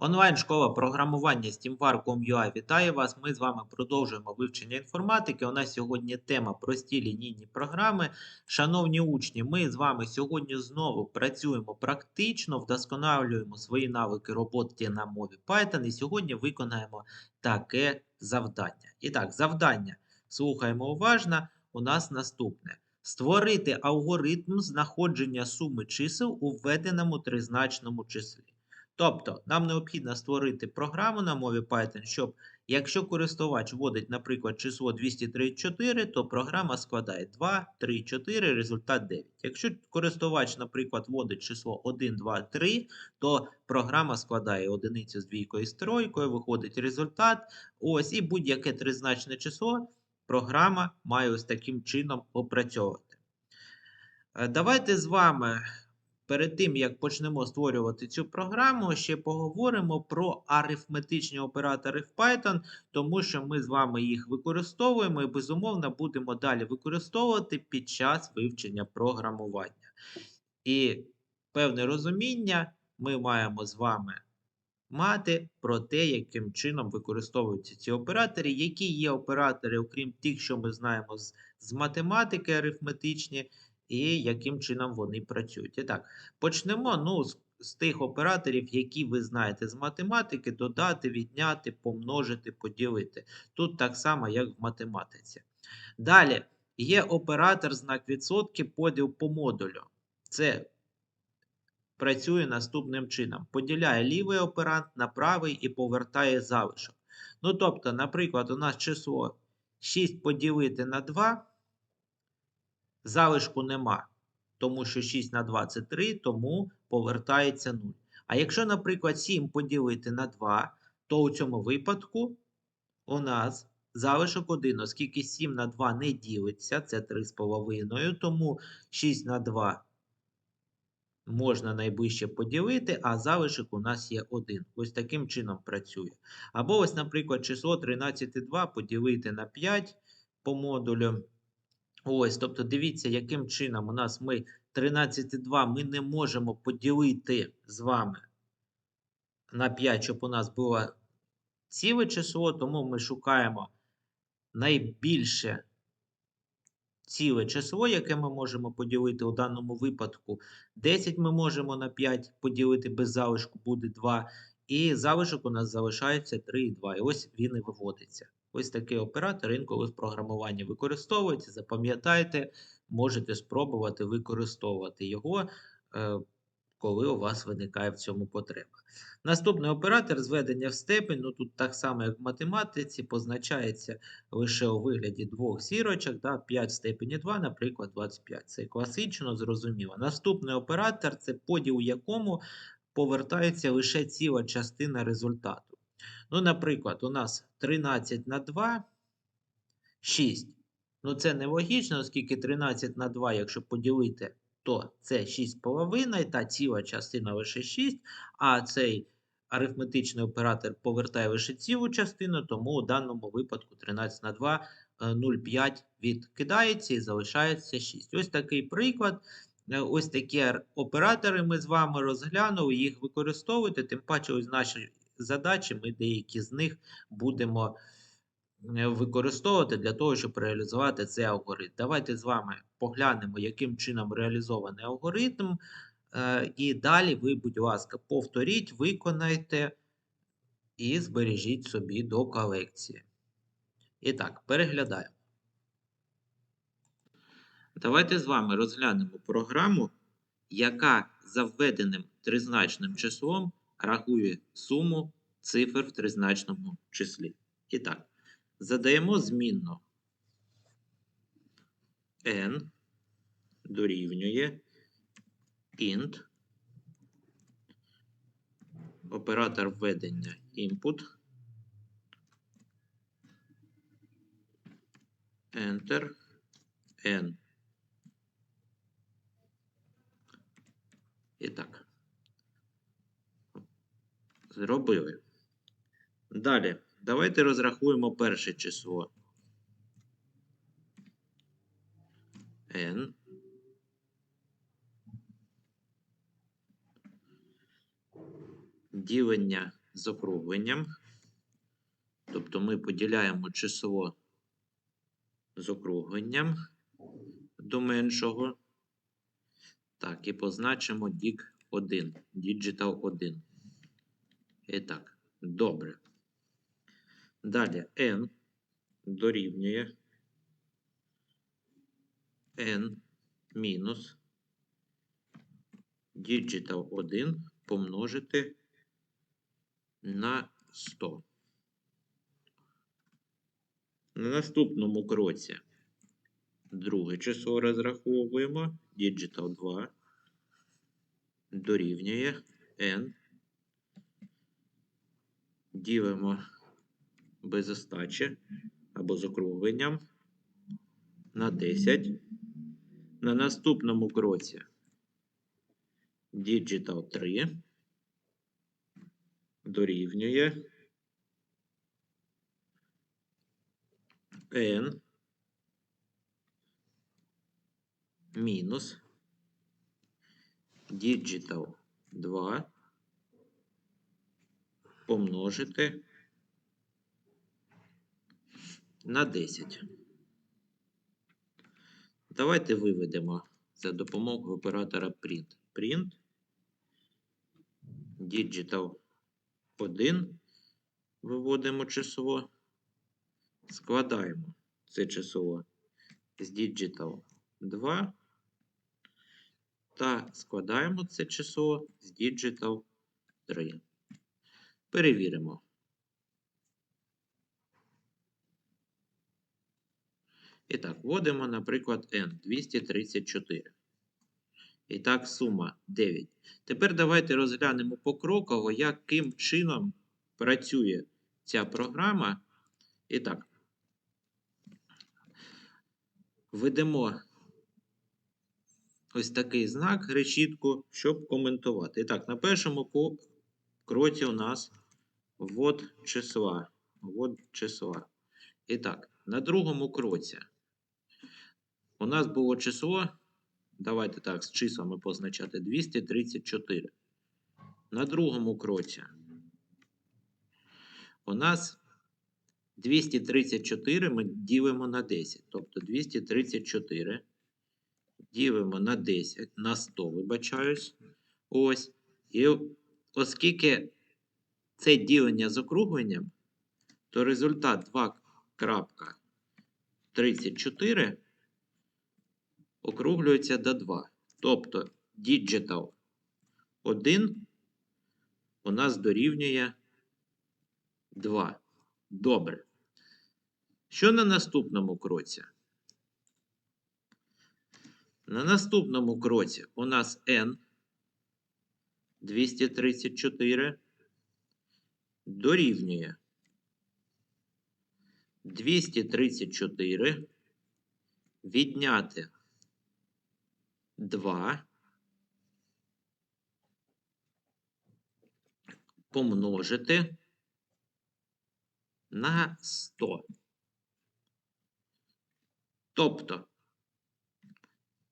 Онлайн-школа програмування SteamVar.com.ua вітає вас. Ми з вами продовжуємо вивчення інформатики. У нас сьогодні тема прості лінійні програми. Шановні учні, ми з вами сьогодні знову працюємо практично, вдосконалюємо свої навики роботи на мові Python. І сьогодні виконаємо таке завдання. І так, завдання. Слухаємо уважно. У нас наступне. Створити алгоритм знаходження суми чисел у введеному тризначному числі. Тобто, нам необхідно створити програму на мові Python, щоб якщо користувач вводить, наприклад, число 234, то програма складає 2, 3, 4, результат 9. Якщо користувач, наприклад, вводить число 1, 2, 3, то програма складає одиницю з двійкою з тройкою, виходить результат. Ось, і будь-яке тризначне число програма має ось таким чином опрацьовувати. Е, Давайте з вами перед тим, як почнемо створювати цю програму, ще поговоримо про арифметичні оператори в Python, тому що ми з вами їх використовуємо і, безумовно, будемо далі використовувати під час вивчення програмування. І певне розуміння ми маємо з вами мати про те, яким чином використовуються ці оператори, які є оператори, окрім тих, що ми знаємо з, з математики арифметичні, і яким чином вони працюють. І так, почнемо ну, з, з тих операторів, які ви знаєте з математики, додати, відняти, помножити, поділити. Тут так само, як в математиці. Далі є оператор знак відсотки, поділ по модулю. Це працює наступним чином: поділяє лівий операнд на правий і повертає залишок. Ну, тобто, наприклад, у нас число 6 поділити на 2, залишку нема, тому що 6 на 2 це 3, тому повертається 0. А якщо, наприклад, 7 поділити на 2, то у цьому випадку у нас залишок 1, оскільки 7 на 2 не ділиться, це 3,5, тому 6 на 2 можна найближче поділити, а залишок у нас є 1. Ось таким чином працює. Або ось, наприклад, число 13,2 поділити на 5 по модулю. Ось, тобто, дивіться, яким чином у нас ми 13,2 ми не можемо поділити з вами на 5, щоб у нас було ціле число, тому ми шукаємо найбільше ціле число, яке ми можемо поділити у даному випадку. 10 ми можемо на 5 поділити без залишку, буде 2. І залишок у нас залишається 3,2. І ось він і виводиться. Ось такий оператор інколи в програмуванні використовується. Запам'ятайте, можете спробувати використовувати його, е, коли у вас виникає в цьому потреба. Наступний оператор зведення в степень, ну тут так само, як в математиці, позначається лише у вигляді двох зірочок, да, 5 в степені 2, наприклад, 25. Це класично, зрозуміло. Наступний оператор це поділ, у якому повертається лише ціла частина результату. Ну, наприклад, у нас 13 на 2, 6. Ну, це нелогічно, оскільки 13 на 2, якщо поділити, то це 6,5, та ціла частина лише 6, а цей арифметичний оператор повертає лише цілу частину, тому у даному випадку 13 на 2, 0,5 відкидається і залишається 6. Ось такий приклад. Е, Ось такі оператори ми з вами розглянули, їх використовуйте, тим паче ось наші задачі, ми деякі з них будемо е, використовувати для того, щоб реалізувати цей алгоритм. Давайте з вами поглянемо, яким чином реалізований алгоритм. Е, І далі ви, будь ласка, повторіть, виконайте і збережіть собі до колекції. І так, переглядаємо. Давайте з вами розглянемо програму, яка за введеним тризначним числом рахує суму цифр в тризначному числі. І так, задаємо змінну n дорівнює int, оператор введення input, enter, n. І так. Зробили. Далі, давайте розрахуємо перше число. n. Ділення з округленням. Тобто ми поділяємо число з округленням до меншого. Так, і позначимо дік 1, Digital 1. І так, добре. Далі n дорівнює n мінус Digital 1 помножити на 100. На наступному кроці друге число розраховуємо. Digital 2 дорівнює n. Ділимо без остачі або з округленням на 10. На наступному кроці Digital 3 дорівнює n мінус Digital 2 помножити на 10. Давайте виведемо за допомогою оператора print. Print Digital 1 виводимо число, складаємо це число з Digital 2 та складаємо це число з Digital 3. Перевіримо. І так, вводимо, наприклад, n 234. І так, сума 9. Тепер давайте розглянемо покроково, яким чином працює ця програма. І так, введемо ось такий знак решітку, щоб коментувати. І так, на першому кроці у нас ввод числа. Ввод числа. І так, на другому кроці у нас було число, давайте так, з числами позначати 234. На другому кроці у нас 234 ми ділимо на 10. Тобто 234 ділимо на 10, на 100, вибачаюсь. Ось. І оскільки це ділення з округленням, то результат 2.34 округлюється до 2. Тобто Digital 1 у нас дорівнює 2. Добре. Що на наступному кроці? На наступному кроці у нас n 234 дорівнює 234 відняти 2 помножити на 100. Тобто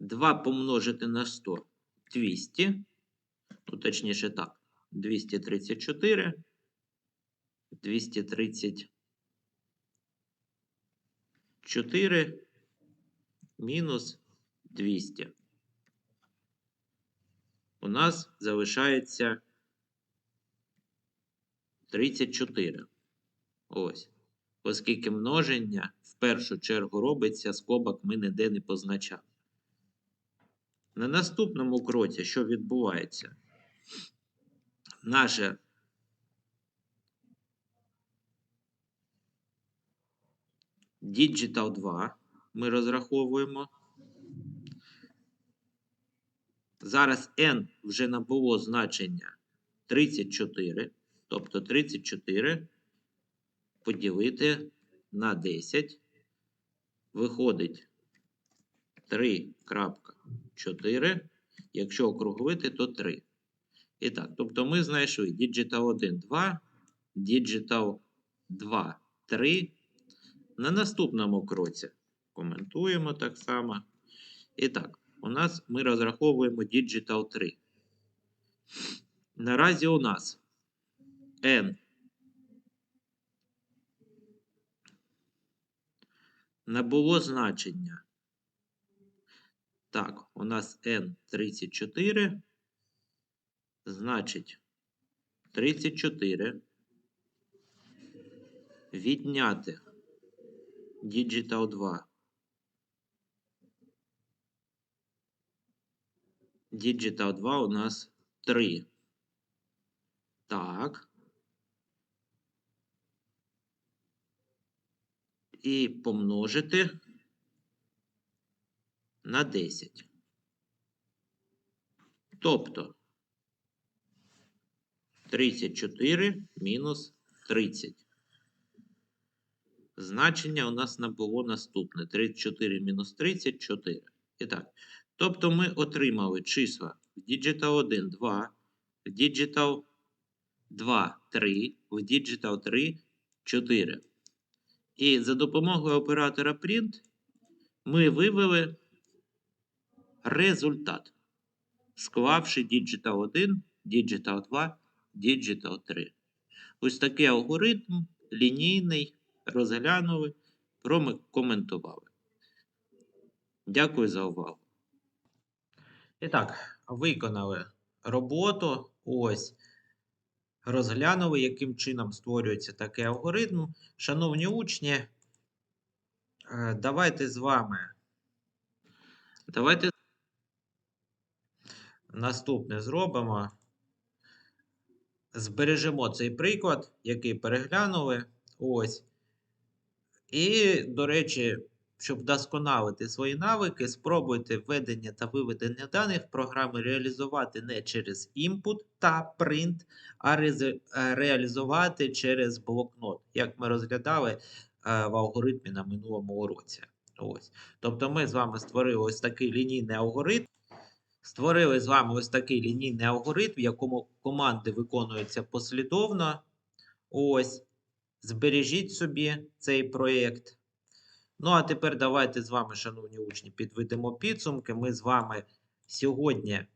2 помножити на 100 200, ну, точніше так, 234, 234 мінус 200. У нас залишається 34. Ось. Оскільки множення в першу чергу робиться, скобок ми ніде не позначали. На наступному кроці, що відбувається? Наше Digital 2 ми розраховуємо. Зараз n вже набуло значення 34. Тобто 34 поділити на 10. Виходить 3.4. Якщо округлити, то 3. І так, тобто ми знайшли Digital 1 2, Digital 2 3. На наступному кроці коментуємо так само. І так, у нас ми розраховуємо Digital 3. Наразі у нас n набуло значення. Так, у нас n 34. Значить, 34 відняти Digital 2. Digital 2 у нас 3. Так. І помножити на 10. Тобто 34 мінус 30. Значення у нас набуло наступне. 34 мінус 30 – 4. І так. Тобто ми отримали числа в Digital 1 – 2, в Digital 2 – 3, в Digital 3 – 4. І за допомогою оператора print ми вивели результат, склавши Digital 1, Digital 2, Digital 3. Ось такий алгоритм лінійний розглянули, прокоментували. Дякую за увагу. І так, виконали роботу. Ось. Розглянули, яким чином створюється такий алгоритм. Шановні учні, е, давайте з вами. Давайте наступне зробимо. Збережемо цей приклад, який переглянули. Ось. І, до речі, щоб вдосконалити свої навики, спробуйте введення та виведення даних програми реалізувати не через input та print, а е, реалізувати через блокнот, як ми розглядали е, в алгоритмі на минулому уроці. Ось. Тобто ми з вами створили ось такий лінійний алгоритм. Створили з вами ось такий лінійний алгоритм, в якому команди виконуються послідовно. Ось. Збережіть собі цей проєкт. Ну, а тепер давайте з вами, шановні учні, підведемо підсумки. Ми з вами сьогодні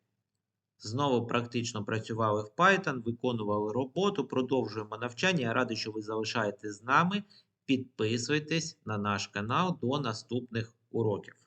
знову практично працювали в Python, виконували роботу, продовжуємо навчання. Я радий, що ви залишаєтесь з нами. Підписуйтесь на наш канал до наступних уроків.